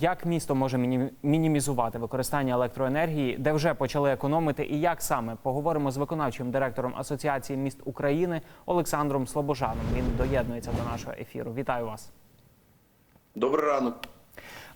Як місто може міні- мінімізувати використання електроенергії, де вже почали економити, і як саме поговоримо з виконавчим директором Асоціації міст України Олександром Слобожаном. Він доєднується до нашого ефіру. Вітаю вас. Добрий ранок.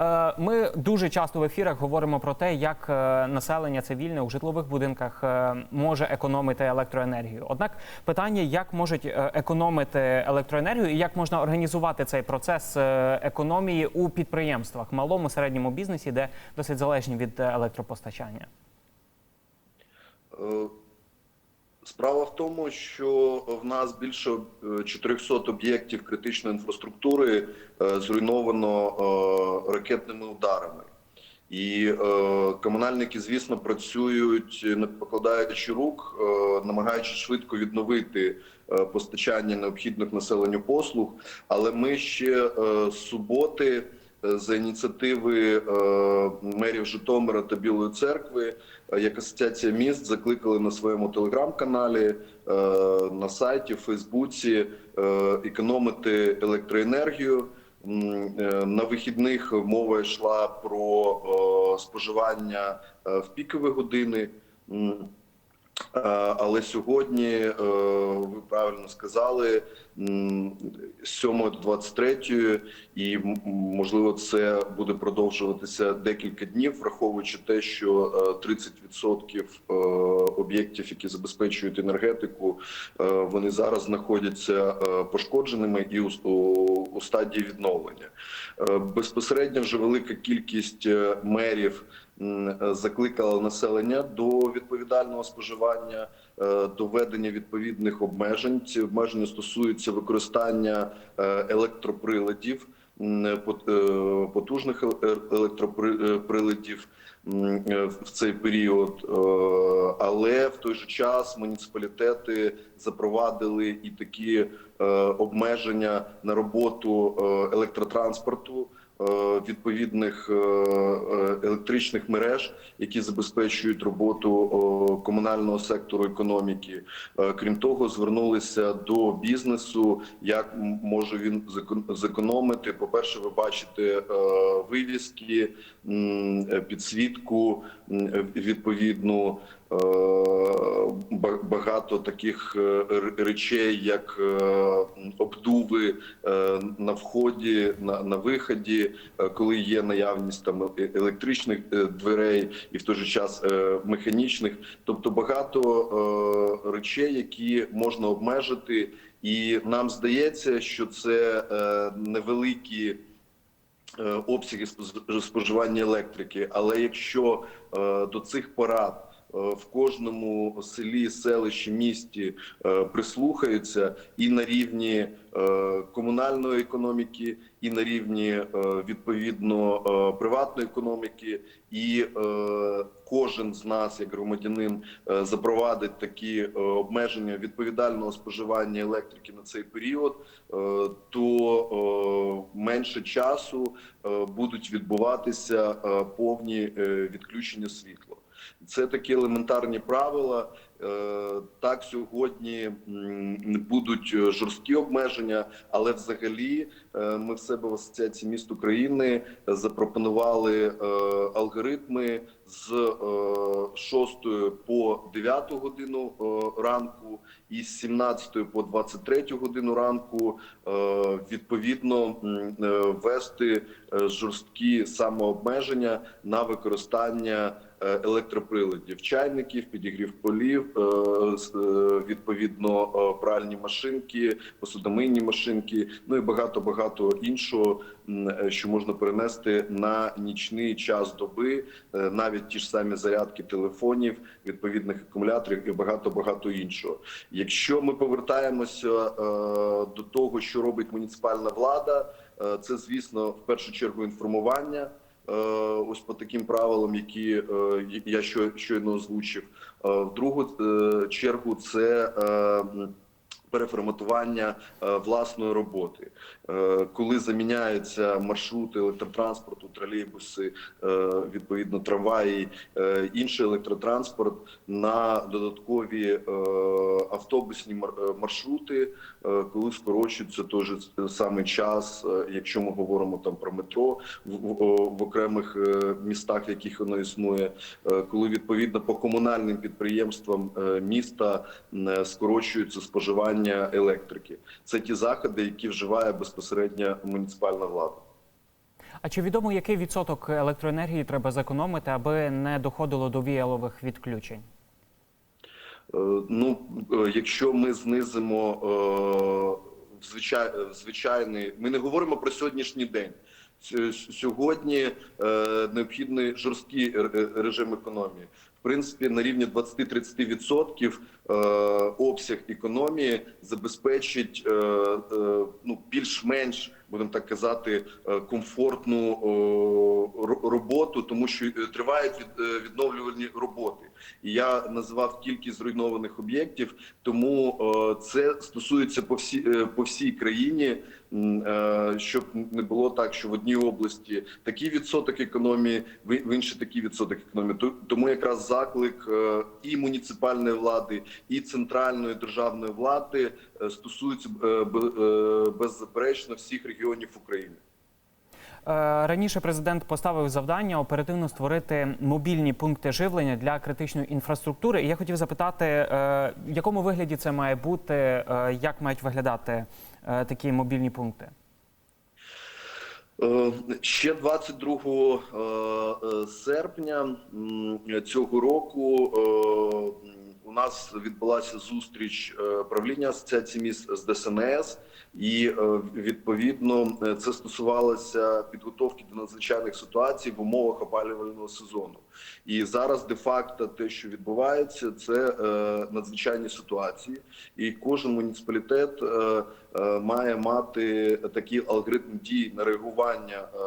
Е, Ми дуже часто в ефірах говоримо про те, як е, населення цивільне у житлових будинках е, може економити електроенергію. Однак питання, як можуть економити електроенергію і як можна організувати цей процес економії у підприємствах, малому середньому бізнесі, де досить залежні від електропостачання. Е, Справа в тому, що в нас більше е, 400 об'єктів критичної інфраструктури е, зруйновано е, ракетними ударами. І е, комунальники, звісно, працюють, не покладаючи рук, е, намагаючись швидко відновити е, постачання необхідних населенню послуг. Але ми ще е, з суботи за ініціативи е, мерів Житомира та Білої церкви, е, як асоціація міст закликали на своєму телеграм-каналі, е, на сайті, в Фейсбуці економити електроенергію. На вихідних мова йшла про споживання в пікові години. Е, Але сьогодні е, ви правильно сказали м, з 7 до 23 і можливо це буде продовжуватися декілька днів, враховуючи те, що е, 30% е, об'єктів, які забезпечують енергетику, вони зараз знаходяться пошкодженими і у, стадії відновлення. Безпосередньо вже велика кількість мерів закликала населення до відповідального споживання, е, до введення відповідних обмежень. Ці обмеження стосуються використання е, електроприладів, е, потужних е- електроприладів е, в цей період, Е, але в той же час муніципалітети запровадили і такі е, обмеження на роботу е, електротранспорту. Е, Відповідних е, е, електричних мереж, які забезпечують роботу комунального сектору економіки. Крім того, звернулися до бізнесу, як може він зекон- зекономити. По перше, ви бачите вивіски, підсвітку відповідну. Е, ба- Багато таких е, речей, як е, обдуви на вході, на, на виході, коли є наявність там електричних дверей і в той же час механічних, тобто багато речей, які можна обмежити, і нам здається, що це невеликі. Обсяги споживання електрики, але якщо до цих порад в кожному селі, селищі, місті е, прислухаються і на рівні е, комунальної економіки, і на рівні е, відповідно е, приватної економіки, і е, кожен з нас, як громадянин, е, запровадить такі е, обмеження відповідального споживання електрики на цей період, е, то е, менше часу е, будуть відбуватися е, повні е, відключення світла. Це такі елементарні правила. Е, Так, сьогодні будуть е, жорсткі обмеження, але взагалі е, ми в себе в асоціації міст України запропонували алгоритми з е, 6 по 9 годину ранку і з 17 по 23 годину ранку відповідно е, жорсткі самообмеження на використання електроприладів, чайників, підігрів полів, е, е, відповідно е, пральні машинки, посудомийні машинки, ну і багато багато іншого, е, що можна перенести на нічний час доби, е, навіть ті ж самі зарядки телефонів, відповідних акумуляторів і багато багато іншого. Якщо ми повертаємося е, до того, що робить муніципальна влада, е, це звісно в першу чергу інформування. Е, Ось по таким правилам, які е, я що- щойно озвучив. Е, В другу чергу це переформатування е, власної роботи, Е, коли заміняються маршрути електротранспорту, тролейбуси, е, відповідно трамваї, інший електротранспорт на додаткові автобусні мар- маршрути, коли скорочується той же самий час, якщо ми говоримо там про метро в, окремих містах, в яких воно існує, коли відповідно по комунальним підприємствам міста скорочується споживання електрики. Це ті заходи, які вживає безпосередньо муніципальна влада. А чи відомо, який відсоток електроенергії треба зекономити, аби не доходило до віялових відключень? Е, Ну, е, якщо ми знизимо е, звичай, звичайний, ми не говоримо про сьогоднішній день. Сь- Сьогодні е, необхідний жорсткий е, режим економії. В принципі, на рівні 20-30% е, обсяг економії забезпечить е, е, ну, більш-менш, будемо так казати, е, комфортну роботу, тому що е, тривають від, е, відновлювальні роботи. І я називав кількість зруйнованих об'єктів, тому е, це стосується по всій е, по всій країні, е, щоб не було так, що в одній області такий відсоток економії, в іншій такий відсоток економії. Тому якраз заклик е, і муніципальної влади, і центральної державної влади е, стосується е, е, беззаперечно всіх регіонів України. Е, Раніше президент поставив завдання оперативно створити мобільні пункти живлення для критичної інфраструктури. І я хотів запитати, е, в якому вигляді це має бути, е, як мають виглядати е, такі мобільні пункти? Е, Ще 22 е, е, серпня цього року е, у нас відбулася зустріч е, правління асоціації міст з ДСНС, і е, відповідно е, це стосувалося підготовки до надзвичайних ситуацій в умовах опалювального сезону. І зараз де-факто те, що відбувається, це е, надзвичайні ситуації, і кожен муніципалітет е, е, має мати такий алгоритм дій на реагування е,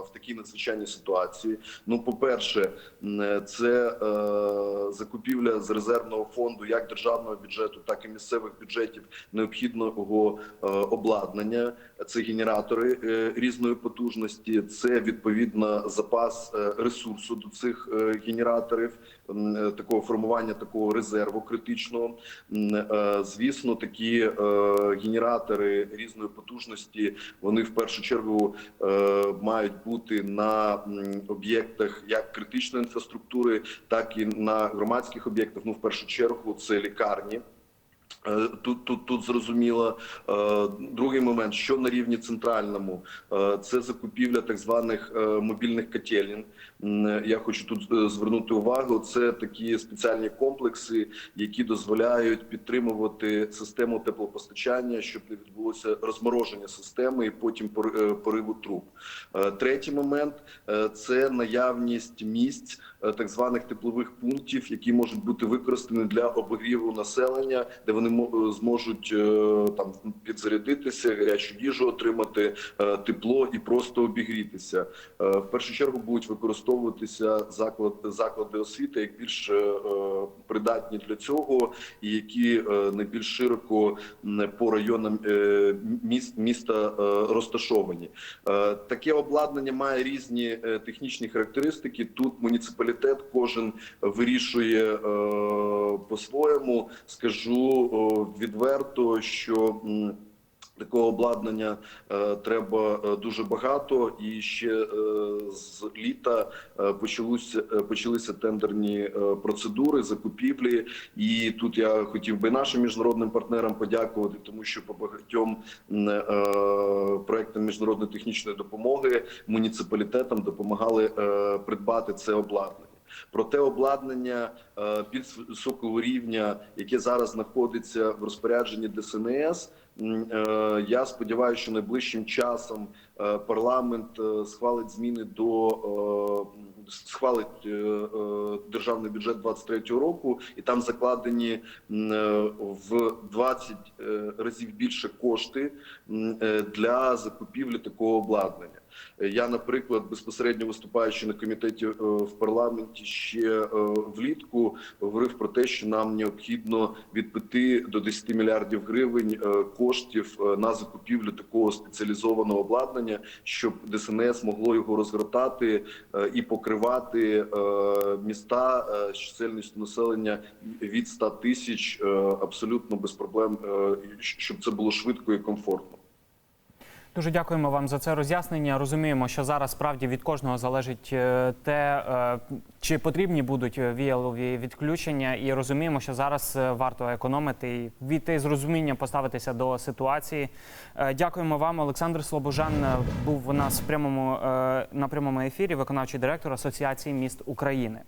в такій надзвичайній ситуації. Ну, по-перше, це е, закупівля з резервного фонду як державного бюджету, так і місцевих бюджетів необхідного е, обладнання. Це генератори е, різної потужності, це відповідно запас е, ресурсу до цих генераторів, е, такого формування такого резерву критичного. Е, Звісно, такі е, генератори різної потужності вони в першу чергу е, мають бути на об'єктах як критичної інфраструктури, так і на громадських об'єктах. Ну, в першу чергу, це лікарні. Е, Тут, тут, тут зрозуміло. Е, Другий момент, що на рівні центральному, е, це закупівля так званих мобільних котелень. М, Я хочу тут звернути увагу. Це такі спеціальні комплекси, які дозволяють підтримувати систему теплопостачання, щоб не відбулося розмороження системи і потім пор- пориву труб. Третій момент це наявність місць так званих теплових пунктів, які можуть бути використані для обігріву населення, де вони зможуть е, там підзарядитися, гарячу їжу отримати, е, тепло і просто обігрітися. Е, В першу чергу будуть використовуватися заклад, заклади освіти як більш придатні для цього, і які найбільш широко по районам міст, міста розташовані. Таке обладнання має різні технічні характеристики. Тут муніципалітет кожен вирішує по-своєму. Скажу відверто, що Такого обладнання е, треба е, дуже багато, і ще е, з літа почалися почалися тендерні процедури закупівлі. І тут я хотів би нашим міжнародним партнерам подякувати, тому що по багатьом е, проектам міжнародної технічної допомоги муніципалітетам допомагали придбати це обладнання. Проте обладнання е, більш високого рівня, яке зараз знаходиться в розпорядженні ДСНС. е, Я сподіваюся, що найближчим часом е, парламент схвалить зміни до схвалить державний бюджет 23 року, і там закладені в 20 е, разів більше кошти для закупівлі такого обладнання. Е, Я, наприклад, безпосередньо виступаючи на комітеті е, в парламенті ще е, влітку, говорив про те, що нам необхідно від 5 до 10 мільярдів гривень коштів на закупівлю такого спеціалізованого обладнання, щоб ДСНС могло його розгортати і покривати міста з чисельністю населення від 100 тисяч абсолютно без проблем, щоб це було швидко і комфортно. Дуже дякуємо вам за це роз'яснення. Розуміємо, що зараз справді від кожного залежить е, те, е, чи потрібні будуть віялові відключення, і розуміємо, що зараз е, варто економити і війти з розумінням поставитися до ситуації. Е, Дякуємо вам, Олександр Слобожан. е, Був у нас в прямому е, на прямому ефірі, виконавчий директор Асоціації міст України.